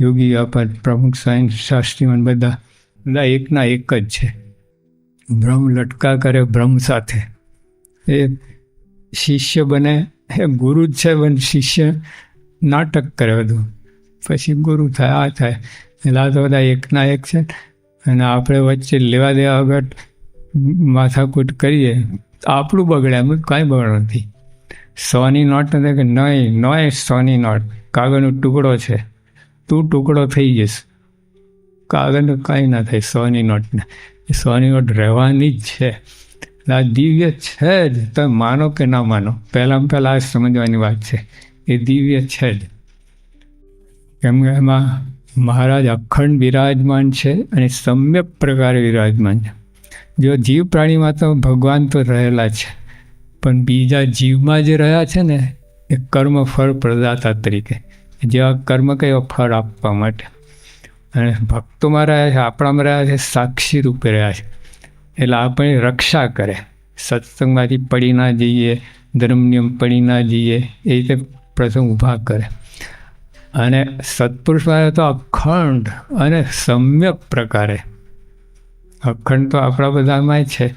યોગી આપા પ્રમુખ સાયન્સ શાસ્ત્રીમન બધા બધા એકના એક જ છે. બ્રહ્મ લટકા કરે બ્રહ્મ સાથે. એ શિષ્ય બને, એ ગુરુ જ છે, પણ શિષ્ય નાટક કરે બધું. પછી ગુરુ થાય, આ થાય. એટલે આ તો બધા એકના એક છે. અને આપણે વચ્ચે લેવા દેવા વગર માથાકૂટ કરીએ, આપણું બગડે, એમ કાંઈ બગડ નથી. સોની નોટ નથી કે નહીં, નોય સોની નોટ. કાગળનો ટુકડો છે. તું ટુકડો થઈ જઈશ. કાગળનું કાંઈ ના થાય, સોની નોટને એ સોની નોટ રહેવાની જ છે. આ દિવ્ય છે જ, તમે માનો કે ના માનો પહેલાં પહેલાં આ સમજવાની વાત છે. એ દિવ્ય છે જ. કેમ કે એમાં મહારાજ અખંડ બિરાજમાન છે અને સમ્યક પ્રકારે બિરાજમાન છે. જો જીવ પ્રાણીમાં તો ભગવાન તો રહેલા છે. પણ બીજા જીવમાં જે રહ્યા છે ને, એ કર્મ ફળ પ્રદાતા તરીકે. જેવા કર્મ કયો ફળ આપવા માટે? અને ભક્તોમાં રહ્યા છે આપણામાં રહ્યા છે, સાક્ષી રૂપે રહ્યા છે. એટલે આપણે રક્ષા કરે. સત્સંગમાંથી પડી ના જઈએ ધર્મ નિયમ પડી ના જઈએ, એ રીતે પ્રસંગ ઊભા કરે. અને સત્પુરુષમાં તો અખંડ અને સમ્યક પ્રકારે. અખંડ તો આપણા બધામાં છે,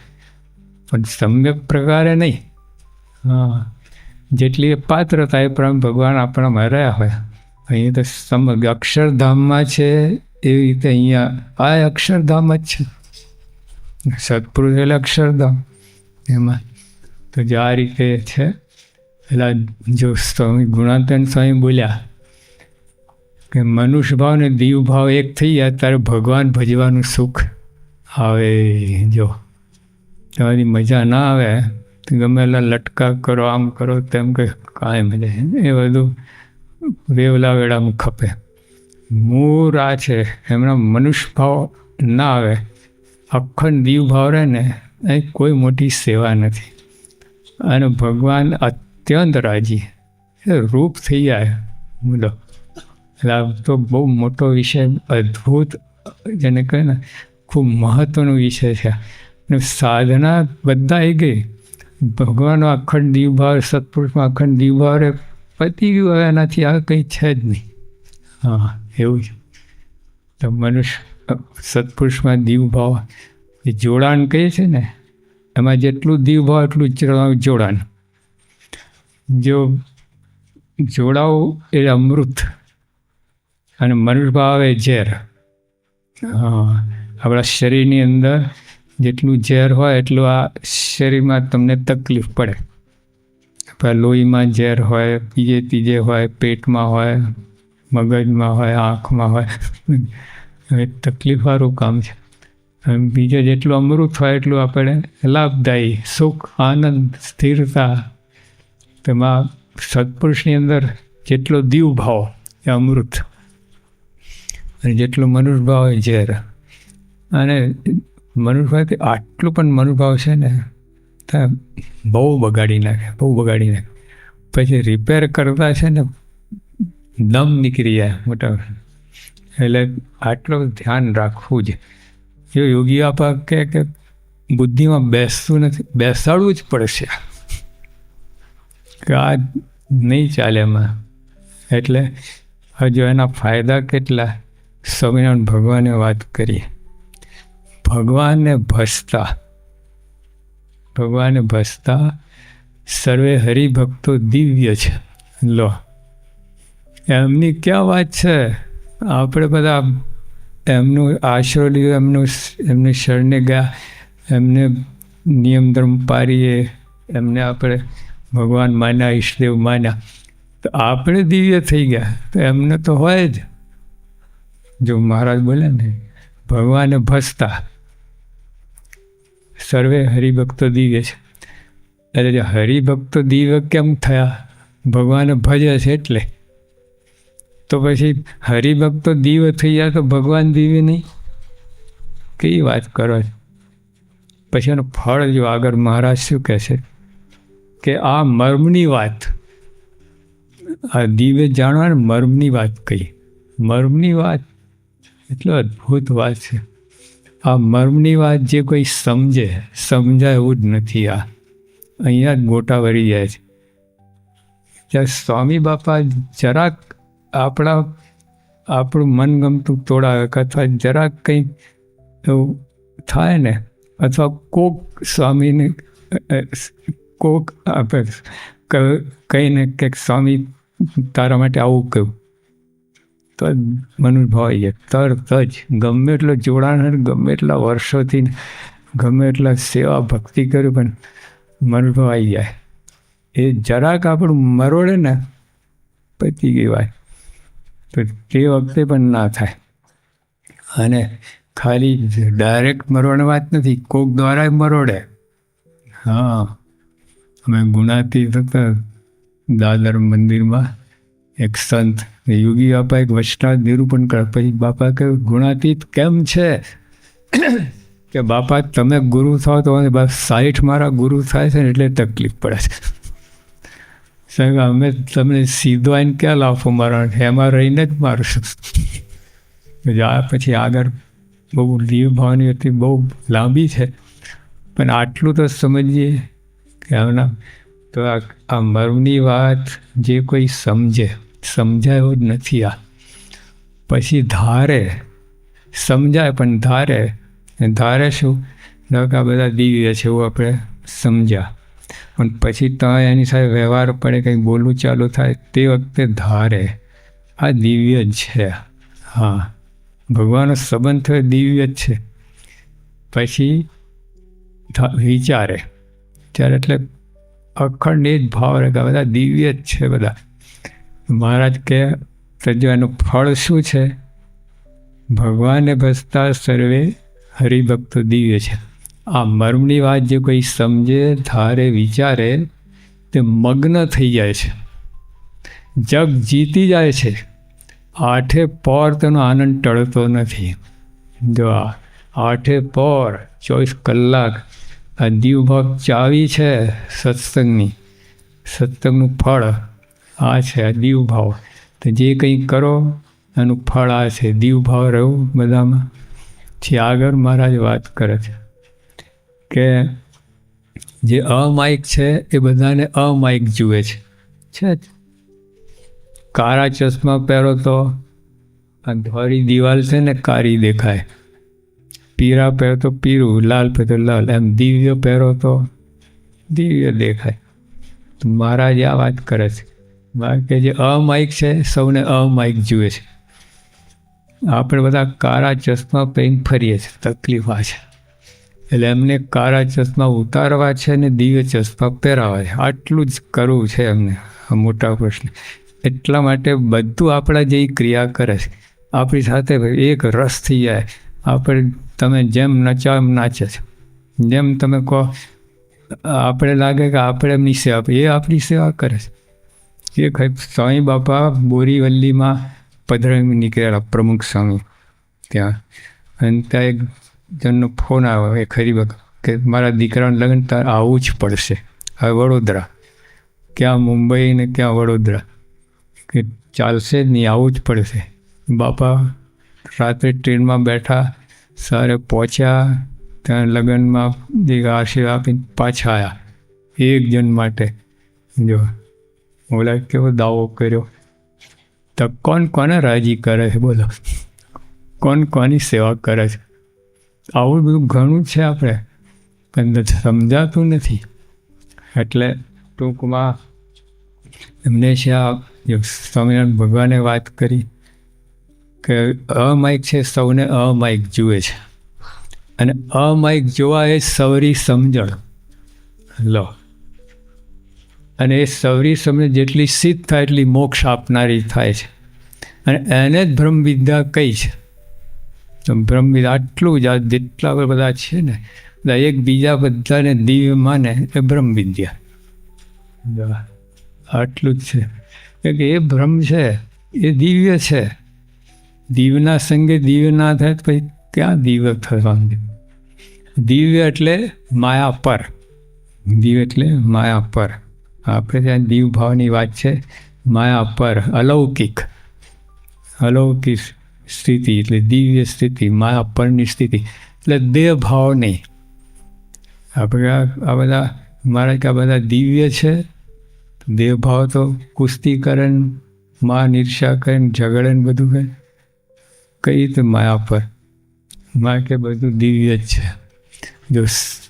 પણ સમ્યક પ્રકારે નહીં. હા. જેટલી પાત્રતા એ પ્રમાણે ભગવાન આપણામાં રહ્યા હોય. અહીંયા તો સમગ્ર અક્ષરધામમાં છે એવી રીતે અહીંયા આ અક્ષરધામ જ છે. સત્પુરુષ એટલે અક્ષરધામ. એમાં તો જે આ રીતે છે, પેલા જો સ્વામી ગુણાતન સ્વામી બોલ્યા કે મનુષ્ય ભાવ ને દીવ ભાવ એક થઈ ગયા, ત્યારે ભગવાન ભજવાનું સુખ આવે. જો તમારી મજા ના આવે, તો ગમે એટલા લટકા કરો, આમ કરો, તેમ કે કાંઈ મજા એ બધું વેવલા વેળામાં ખપે. મૂળ આ છે, એમના મનુષ્ય ભાવ ના આવે. અખંડ દીવ ભાવ રહે ને, એ કોઈ મોટી સેવા નથી. અને ભગવાન અત્યંત રાજી. એ રૂપ થઈ જાય. બોલો. એટલે આ તો બહુ મોટો વિષય, અદ્ભુત, જેને કહે ને, ખૂબ મહત્ત્વનો વિષય છે. અને સાધના બધા આવી ગઈ. ભગવાનનો અખંડ દીવભાવ સત્પુરુષમાં અખંડ દીવભાવ રે પતી ગયું, હવે એનાથી આ કંઈ છે જ નહીં. હા, એવું છે. તો મનુષ્ય, સત્પુરુષમાં દીવભાવ, એ જોડાણ કહે છે ને, એમાં જેટલું દીવભાવ એટલું જોડાણ. જો જોડાવું એ અમૃત અને મનુષ્ય ભાવ એ ઝેર. હા, આપણા શરીરની અંદર જેટલું ઝેર હોય એટલું આ શરીરમાં તમને તકલીફ પડે. લોહીમાં ઝેર હોય, બીજે ત્રીજે હોય, પેટમાં હોય, મગજમાં હોય, આંખમાં હોય. એ તકલીફવાળું કામ છે. બીજે જેટલું અમૃત હોય એટલું આપણે લાભદાયી, સુખ, આનંદ, સ્થિરતા. તેમાં સત્પુરુષની અંદર જેટલો દીવ ભાવ એ અમૃત અને જેટલો મનુષ્યભાવ એ ઝેર. અને મનુષ્યભાવ આટલું પણ મનુભાવ છે ને બહુ બગાડી નાખે, બહુ બગાડી નાખે. પછી રિપેર કરતા છે ને, દમ નીકળી જાય મોટા એટલે આટલું ધ્યાન રાખવું જ. જો યોગી આપા કે કે બુદ્ધિમાં બેસતું નથી, બેસાડવું જ પડશે. કે આ નહીં ચાલે એમાં. એટલે હજુ એના ફાયદા કેટલા? સ્વામિનારાયણ ભગવાને વાત કરીએ. ભગવાનને ભસતા ભગવાને ભસતા સર્વે હરિભક્તો દિવ્ય છે. લો. એમની ક્યાં વાત છે? આપણે બધા એમનું આશરો લીધો, એમનું એમની શરણે ગયા, એમને નિયમ ધર્મ પારીએ એમને આપણે ભગવાન માન્યા, ઈષ્ટદેવ માન્યા. તો આપણે દિવ્ય થઈ ગયા. તો એમને તો હોય જ. જો મહારાજ બોલે ને, ભગવાને ભસતા સર્વે હરિભક્તો દિવ્ય છે. એટલે જો હરિભક્તો દિવ્ય કેમ થયા? ભગવાને ભજે છે એટલે. તો પછી હરિભક્તો દિવ્ય થઈ જાય તો ભગવાન દિવ્ય નહીં? કેવી વાત કરો છો? પછી એનું ફળ જો આગળ મહારાજ શું કહે છે? કે આ મર્મની વાત. આ દિવ્ય જાણવાની મર્મની વાત કહી મર્મની વાત? એટલો અદ્ભુત વાત છે. આ મર્મની વાત જે કોઈ સમજે, સમજાય એવું જ નથી આ. અહીંયા જ ગોટા વળી જાય છે. જ્યાં સ્વામી બાપા જરાક આપણા, આપણું મનગમતું તોડાવે, અથવા જરાક કંઈ એવું થાય ને, અથવા કોક સ્વામીને કોક આપે કહીને કે સ્વામી તારા માટે આવું કહ્યું. તો મનુભાવ આવી જાય તરત જ ગમે એટલો જોડાણ અને ગમે એટલા વર્ષોથી ગમે એટલા સેવા ભક્તિ કર્યું પણ મનુભાવ આવી જાય એ જરાક આપણું મરોડે ને, પતી ગઈ તો તે વખતે પણ ના થાય. અને ખાલી ડાયરેક્ટ મરવાની વાત નથી, કોક દ્વારા મરોડે. હા, અમે ગુણાતી હતા દાદર મંદિરમાં, એક સંત યોગી બાપા એક વચનાથ નિરૂપણ કરે પછી બાપા કે ગુણાતીત કેમ છે? કે બાપા, તમે ગુરુ થાવ તો બાપ સાઠ મારા ગુરુ થાય છે ને એટલે તકલીફ પડે છે. સાહેબ, અમે તમને સીધો આવીને ક્યાં લાફો મારવાનો? એમાં રહીને જ મારશું. આ પછી આગળ બહુ દીવ ભાવની હતી, બહુ લાંબી છે. પણ આટલું તો સમજીએ કે એમના તો આ મર્મની વાત જે કોઈ સમજે. સમજાય જ નથી આ. પછી ધારે, સમજાય પણ ધારે ધારે શું? ધારો કે આ બધા દિવ્ય છે એવું આપણે સમજ્યા. પણ પછી ત્યાં એની સાથે વ્યવહાર પડે કંઈક બોલવું ચાલુ થાય, તે વખતે ધારે. આ દિવ્ય જ છે. હા, ભગવાનનો સંબંધ થયો દિવ્ય જ છે. પછી વિચારે. ત્યારે એટલે અખંડ એ જ ભાવ કે બધા દિવ્ય જ છે બધા. મહારાજ કે તજો એનું ફળ શું છે? ભગવાને ભસતા સર્વે હરિભક્તો દિવ્ય છે. આ મર્મની વાત જે કોઈ સમજે, ધારે, વિચારે, તે મગ્ન થઈ જાય છે. જગ જીતી જાય છે. આઠે પોર તેનો આનંદ ટળતો નથી. જો આ આઠે પોર, ચોવીસ કલાક, આ દીવભક્ત ચાવી છે સત્સંગની. સત્સંગનું ફળ આ છે, આ દીવભાવ તો જે કંઈ કરો, એનું ફળ આ છે. દીવભાવ રહેવું બધામાં? પછી આગળ મહારાજ વાત કરે છે કે જે અમાયિક છે, એ બધાને અમાયિક જુએ છે. છે. કાળા ચશ્મા પહેરો તો આ ધોળી દિવાલ છે ને, કાળી દેખાય. પીરા પહેરો તો પીરું લાલ પહેરો તો લાલ. એમ દિવ્ય પહેરો તો દિવ્ય દેખાય. મહારાજ આ વાત કરે છે. કે જે અમાયિક છે, સૌને અમાયિક જુએ છે. આપણે બધા કારા ચશ્મા પહેરીને ફરીએ છીએ, તકલીફ આ છે. એટલે એમને કારા ચશ્મા ઉતારવા છે ને દિવ્ય ચશ્મા પહેરાવા છે. આટલું જ કરવું છે એમને મોટા પ્રશ્ન. એટલા માટે બધું આપણા જેવી ક્રિયા કરે છે. આપણી સાથે એક રસ થઈ જાય. આપણે, તમે જેમ નચાવ એમ નાચે છે. જેમ તમે કહો, આપણે લાગે કે આપણે એમની સેવા, એ આપણી સેવા કરે છે. ખઈ સ્વામી બાપા બોરીવલ્લીમાં પધરાવી નીકળેલા પ્રમુખ સ્વામી ત્યાં. અને ત્યાં એક જણનો ફોન આવ્યો, એ ખરી વખત, કે મારા દીકરાનું લગ્ન તાર આવવું જ પડશે. હવે વડોદરા. ક્યાં મુંબઈ ને ક્યાં વડોદરા? કે ચાલશે જ નહીં આવવું જ પડશે. બાપા રાત્રે ટ્રેનમાં બેઠા, સવારે પહોંચ્યા, ત્યાં લગ્નમાં જે આશીર્વાદ આપીને પાછા આવ્યા એક જણ માટે. જો ઓલા કેવો દાવો કર્યો. તો કોણ કોને રાજી કરે છે બોલો. કોણ કોની સેવા કરે છે? આવું બધું ઘણું છે આપણે. પણ સમજાતું નથી. એટલે ટૂંકમાં એમને છે આ સ્વામિનારાયણ ભગવાને વાત કરી કે અમાયિક છે સૌને અમાયિક જુએ છે. અને અમાયિક જોવા એ સવરી સમજણ. લો. અને એ સૌરી સમય જેટલી સિદ્ધ થાય એટલી મોક્ષ આપનારી થાય છે. અને એને જ બ્રહ્મવિદ્યા કહી કઈ છે. તો બ્રહ્મવિદ્યા આટલું જ આ જેટલા બધા છે ને બધા એકબીજા બધાને દિવ્ય માને એ બ્રહ્મવિદ્યા. આટલું જ છે. કેમ કે એ બ્રહ્મ છે એ દિવ્ય છે. દિવ્યના સંગે દિવ્ય ના થાય તો પછી ક્યાં દિવ્ય થવાનું દિવ્ય એટલે માયા પર. દિવ્ય એટલે માયા પર. આપણે ત્યાં દીવભાવની વાત છે. માયા પર અલૌકિક અલૌકિક સ્થિતિ એટલે દિવ્ય સ્થિતિ, માયા પરની સ્થિતિ એટલે દેહ નહીં આપણે આ બધા, મારા આ બધા દિવ્ય છે. દેહભાવ તો કુસ્તી કરે ને માં ઈર્ષા કરે ને ને બધું કરે કઈ રીતે માયા પર? મારે કે બધું દિવ્ય જ છે. જો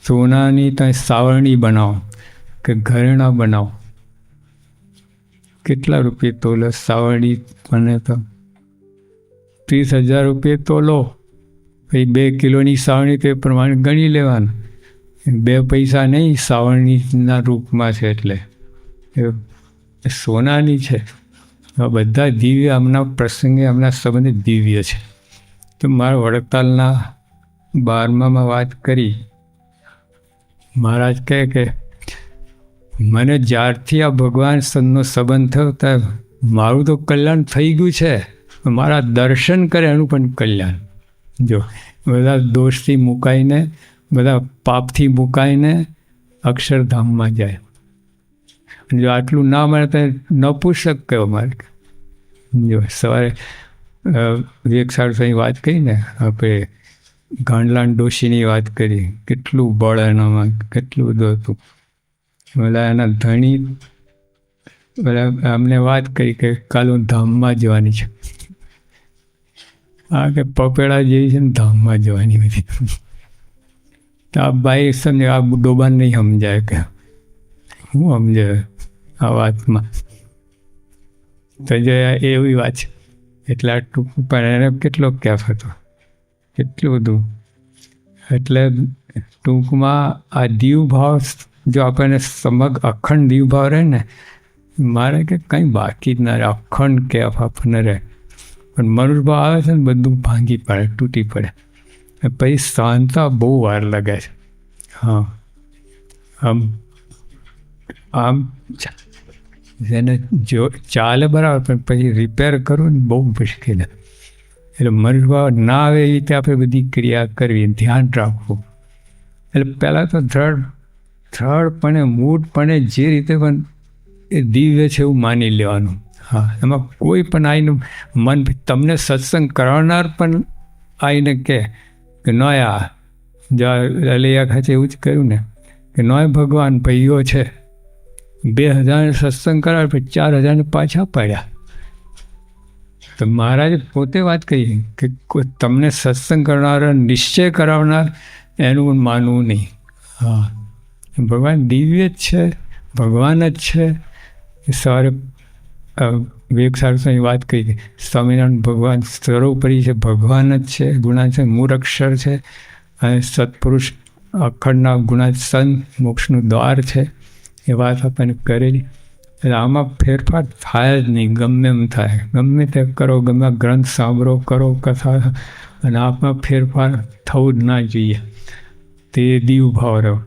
સોનાની ત્યાં સાવરણી બનાવો. કે ઘરેણા બનાવો. કેટલા રૂપિયા તોલે? સાવરણી બને તો. ત્રીસ હજાર રૂપિયા તોલો. પછી બે કિલોની સાવરણી તે પ્રમાણે ગણી લેવાનું. બે પૈસા નહીં, સાવરણીના રૂપમાં છે એટલે. એ સોનાની છે. બધા દિવ્ય, આમના પ્રસંગે આમના સંબંધે દિવ્ય છે. તો મારા વડતાલના બારમામાં વાત કરી. મહારાજ કહે કે મને જ્યારથી આ ભગવાન સંતનો સંબંધ થયો ત્યાં મારું તો કલ્યાણ થઈ ગયું છે. મારા દર્શન કરે એનું પણ કલ્યાણ. જો, બધા દોષથી મુકાઈને, બધા પાપથી મુકાઈને અક્ષરધામમાં જાય. જો આટલું ના મળે તો નપુસક કયો મારે જો, સવારે વિવેક સાહેબ વાત કરી ને આપણે ગાંડલાન ડોશીની વાત કરી, કેટલું બળ એનામાં, કેટલું બધું હતું. બધા એના ધણી બધા અમને વાત કરી કે કાલ હું ધામમાં જવાની છે. હા કે પપેડા જેવી છે ને ધામમાં જવાની બધી. તો આ ભાઈ સમજે આ ડોબાન નહીં સમજાય કે હું સમજે આ વાતમાં. તો જે એવી વાત છે. એટલે આ ટૂંક પણ એને કેટલો કેફ હતો. કેટલું બધું. એટલે ટૂંકમાં આ દીવ ભાવ જો આપણને સમગ અખંડ દીવ ભાવ રહે ને, મારે કે કંઈ બાકી જ ના રહે, અખંડ કેફ આપણને રહે. પણ મનુષ્ય આવે છે ને, બધું ભાંગી પડે, તૂટી પડે. પછી શાંતા બહુ વાર લાગે છે. હા. આમ આમ એને જો ચાલે બરાબર, પણ પછી રિપેર કરવું ને બહુ મુશ્કેલ એટલે મનુષ્ય ના આવે એ રીતે આપણે બધી ક્રિયા કરવી, ધ્યાન રાખવું. એટલે પહેલાં તો દ્રઢ દ્રઢપણે મૂળપણે જે રીતે પણ એ દિવ્ય છે એવું માની લેવાનું. હા. એમાં કોઈ પણ આવીને મન તમને સત્સંગ કરાવનાર પણ આવીને કહે કે નોયા જા અલૈયા ખાતે એવું જ કહ્યું ને કે નોય ભગવાન ભાઈઓ છે બે હજાર સત્સંગ કરાવે પછી ચાર હજારને પાછા પડ્યા. તો મહારાજે પોતે વાત કહી કે તમને સત્સંગ કરનાર નિશ્ચય કરાવનાર એનું માનવું નહીં. હા. ભગવાન દિવ્ય જ છે, ભગવાન જ છે. એ સવારે વિવેક સારસ્વની વાત કરી સ્વામિનારાયણ ભગવાન સર્વોપરી છે, ભગવાન જ છે, ગુણા છે, મૂળક્ષર છે. અને સત્પુરુષ અખંડના ગુણા સંત મોક્ષનું દ્વાર છે. એ વાત આપણને કરેલી. એટલે આમાં ફેરફાર થાય જ નહીં, ગમે એમ થાય. ગમે તે કરો, ગમે ગ્રંથ સાંભળો, કરો કથા. અને આપમાં ફેરફાર થવું જ ના જોઈએ. તે દીવ ભાવ રહ્યો